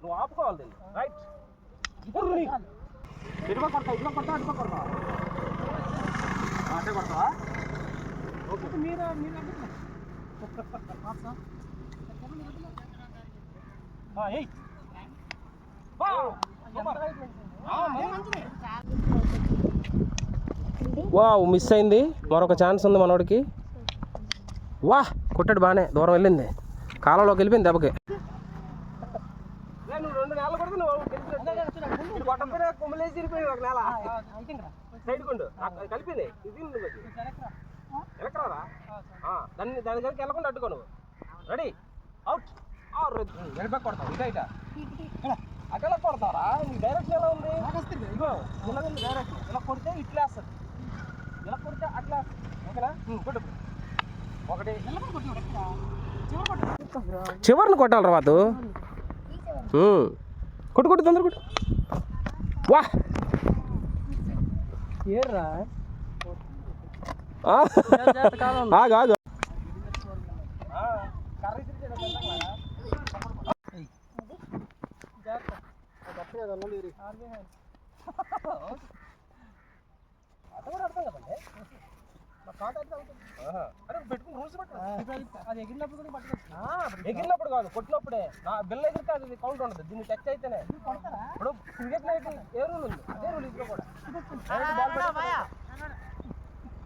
నువ్వు ఆపుకోవాలి దీన్ని. రైట్ ఇప్పుడు నీ ఇటువ కొడతా ఇటువ కొడతా అటువ కొడతా. అటే కొడతావా? ఓకే. మీరు మీరు ఏయ్. వా! మిస్ అయింది. మరొక ఛాన్స్ ఉంది మనోడికి. వా కొట్టాడు బాగానే దూరం వెళ్ళింది. కాలంలోకి వెళ్ళిపోయింది దెబ్బకి నువ్వు రెండు నెలలు కొడుకు నువ్వు కొట్టకపోయినా కుమ్మలేసి తిరిగిపోయి ఒక నెల. సైడ్ కొండు. నాకు అది కలిపింది. ఇది నువ్వు అది. ఎలక్రారా ఆ, దాన్ని దాని దగ్గరికి వెళ్ళకుండా అడ్డుకో నువ్వు. రెడీ? అవుట్. వెనక కొడతావు ఇక ఇట. అక్కడ కొడతారా నీ డైరెక్షన్ ఎలా ఉంది? ఇగో ఇలా ఉంది డైరెక్షన్ ఇలా కొడితే ఇట్లా వేస్తుంది. ఇలా కొడితే అట్లా వేస్తుంది. ఓకేనా? ఉమ్, కొట్టు. ఒకటి. చివరిని కొట్టాలి తర్వాత కొట్టు కొట్టు తొందర కొట్టు. వా ఏర్రా ఆగు ఆగు ఎగిరినప్పుడు కాదు కొట్టినప్పుడే నా బిల్ల ఎగిరితే అది కౌంట్ ఉండదు దీన్ని టచ్ అయితేనే ఇప్పుడు ఏ రూల్ ఉంది? అదే రూల్ ఇంట్లో కూడా. Direct ball పెట్టుకో.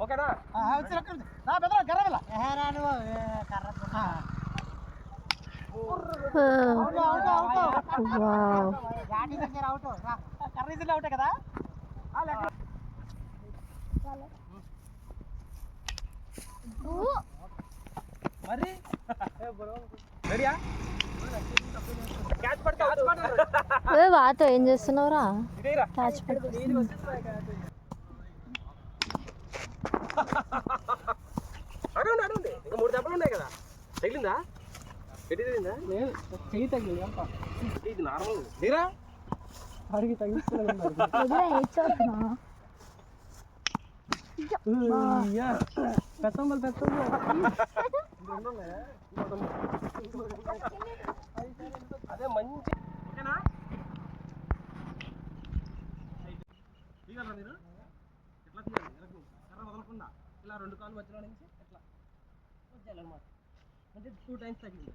ఓకేనా వావ్. మరి? రెడీయా వాతో ఏం చేస్తున్నావురా? మూడు దెబ్బలు ఉన్నాయి కదా. తగిలిందా? ఎటు తగిలిందా? లేదు చెయ్యి తగిలింది ఇది నార్మల్. తీరా పెత్తంబల్ పెత్తంబల్ అదే మంచి ఓకేనా తీయగలరా మీరు ఎట్లా తీయాలి? ఎరకు కర్ర వదలకుండా. ఇలా రెండు కాళ్ళు మధ్యలో నుంచి ఎట్లా? వచ్చేయాలన్నమాట. అంటే టూ టైమ్స్ తగ్గింది